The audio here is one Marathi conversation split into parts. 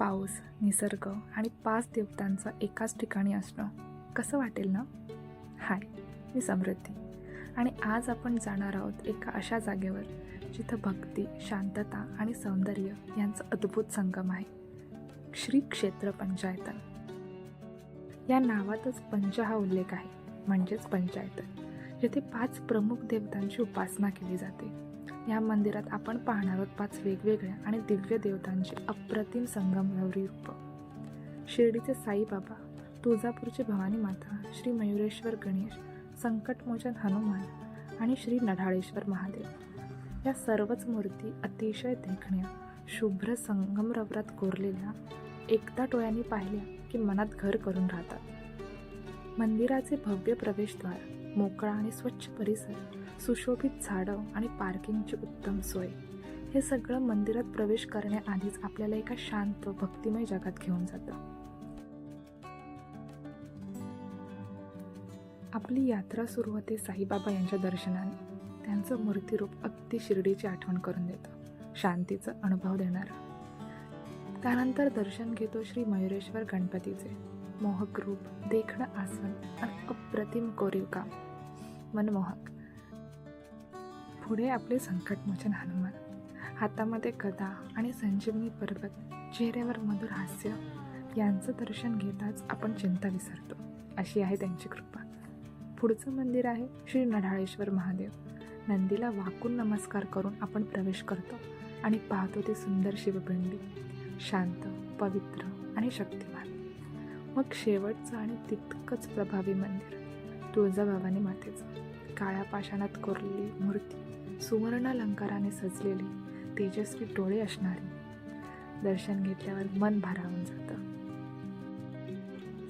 पाऊस निसर्ग आणि पाच देवतांचं एकाच ठिकाणी असणं कसं वाटेल ना? हाय मी समृद्धी. आणि आज आपण जाणार आहोत एका अशा जागेवर जिथं भक्ती शांतता आणि सौंदर्य यांचं अद्भुत संगम आहे. श्री क्षेत्र पंचायतन. या नावातच पंच हा उल्लेख आहे म्हणजेच पंचायतन जिथे पाच प्रमुख देवतांची उपासना केली जाते. या मंदिरात आपण पाहणार आहोत पाच वेगवेगळ्या आणि दिव्य देवतांचे अप्रतिम संगमरवरी रूप. शिर्डीचे साईबाबा तुळजापूरचे भवानी माता श्री मयुरेश्वर गणेश संकटमोचन हनुमान आणि श्री नढाळेश्वर महादेव. या सर्वच मूर्ती अतिशय देखण्या शुभ्र संगमरवरात कोरलेल्या एकदा डोळ्यांनी पाहिल्या की मनात घर करून राहतात. मंदिराचे भव्य प्रवेशद्वार मोकळा आणि स्वच्छ परिसर सुशोभित झाडं आणि पार्किंगची उत्तम सोय. हे सगळं मंदिरात प्रवेश करण्याआधीच आपल्याला एका शांत भक्तिमय जगात घेऊन जातं. आपली यात्रा सुरू होते साईबाबा यांच्या दर्शनाने. त्यांचं मूर्तिरूप अगदी शिर्डीची आठवण करून देतं शांतीचा अनुभव देणारं. त्यानंतर दर्शन घेतो श्री मयुरेश्वर गणपतीचे. मोहक रूप देखणं आसन आणि अप्रतिम कोरीव काम. मनमोहक. पुढे आपले संकटमोचन हनुमान. हातामध्ये गदा आणि संजीवनी पर्वत चेहऱ्यावर मधुर हास्य. यांचं दर्शन घेताच आपण चिंता विसरतो. अशी आहे त्यांची कृपा. पुढचं मंदिर आहे श्री नढाळेश्वर महादेव. नंदीला वाकून नमस्कार करून आपण प्रवेश करतो आणि पाहतो ती सुंदर शिवपिंडी. शांत पवित्र आणि शक्तिमान. मग शेवटचं आणि तितकंच प्रभावी मंदिर तुळजाभवानी मातेचं. काळ्या पाषाणात कोरलेली मूर्ती सुवर्णालंकाराने सजलेली तेजस्वी डोळे असणारी. दर्शन घेतल्यावर मन भारावून जातं.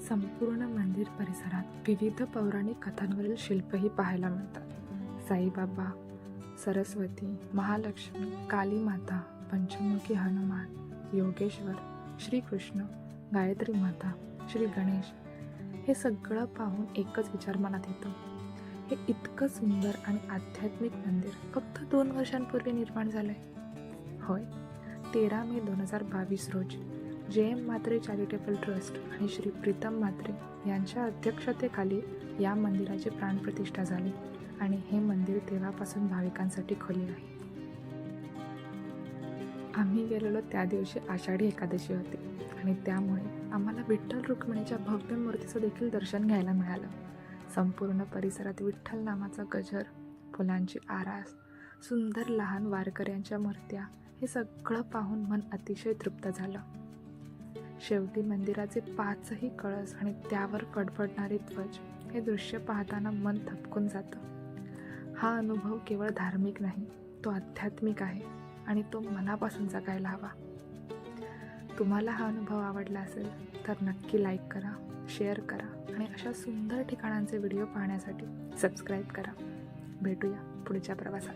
संपूर्ण मंदिर परिसरात विविध पौराणिक कथांवरील शिल्पही पाहायला मिळतात. साईबाबा सरस्वती महालक्ष्मी काली माता पंचमुखी हनुमान योगेश्वर श्रीकृष्ण गायत्री माता श्री गणेश हे सगळं पाहून एकच विचार मनात येतो. हे इतकं सुंदर आणि आध्यात्मिक मंदिर फक्त दोन वर्षांपूर्वी निर्माण झालं आहे होय तेरा मे दोन हजार बावीस रोजी जे एम मात्रे चॅरिटेबल ट्रस्ट आणि श्री प्रीतम मात्रे यांच्या अध्यक्षतेखाली या मंदिराची प्राणप्रतिष्ठा झाली आणि हे मंदिर तेव्हापासून भाविकांसाठी खुले आहे. आम्ही गेलेलो त्या दिवशी आषाढी एकादशी होती आणि त्यामुळे आम्हाला विठ्ठल रुक्मिणीच्या भव्य मूर्तीचं देखील दर्शन घ्यायला मिळालं. संपूर्ण परिसरात विठ्ठल नामाचा गजर फुलांची आरास सुंदर लहान वारकऱ्यांच्या मूर्त्या हे सगळं पाहून मन अतिशय तृप्त झालं. शेवटी मंदिराचे पाचही कळस आणि त्यावर फडफडणारे ध्वज हे दृश्य पाहताना मन थपकून जातं. हा अनुभव केवळ धार्मिक नाही तो आध्यात्मिक आहे. आणि तो मनापासून जगायला हवा. तुम्हाला हा अनुभव आवडला असेल तर नक्की लाईक करा शेअर करा आणि अशा सुंदर ठिकाणांचे व्हिडिओ पाहण्यासाठी सबस्क्राईब करा. भेटूया पुढच्या प्रवासात.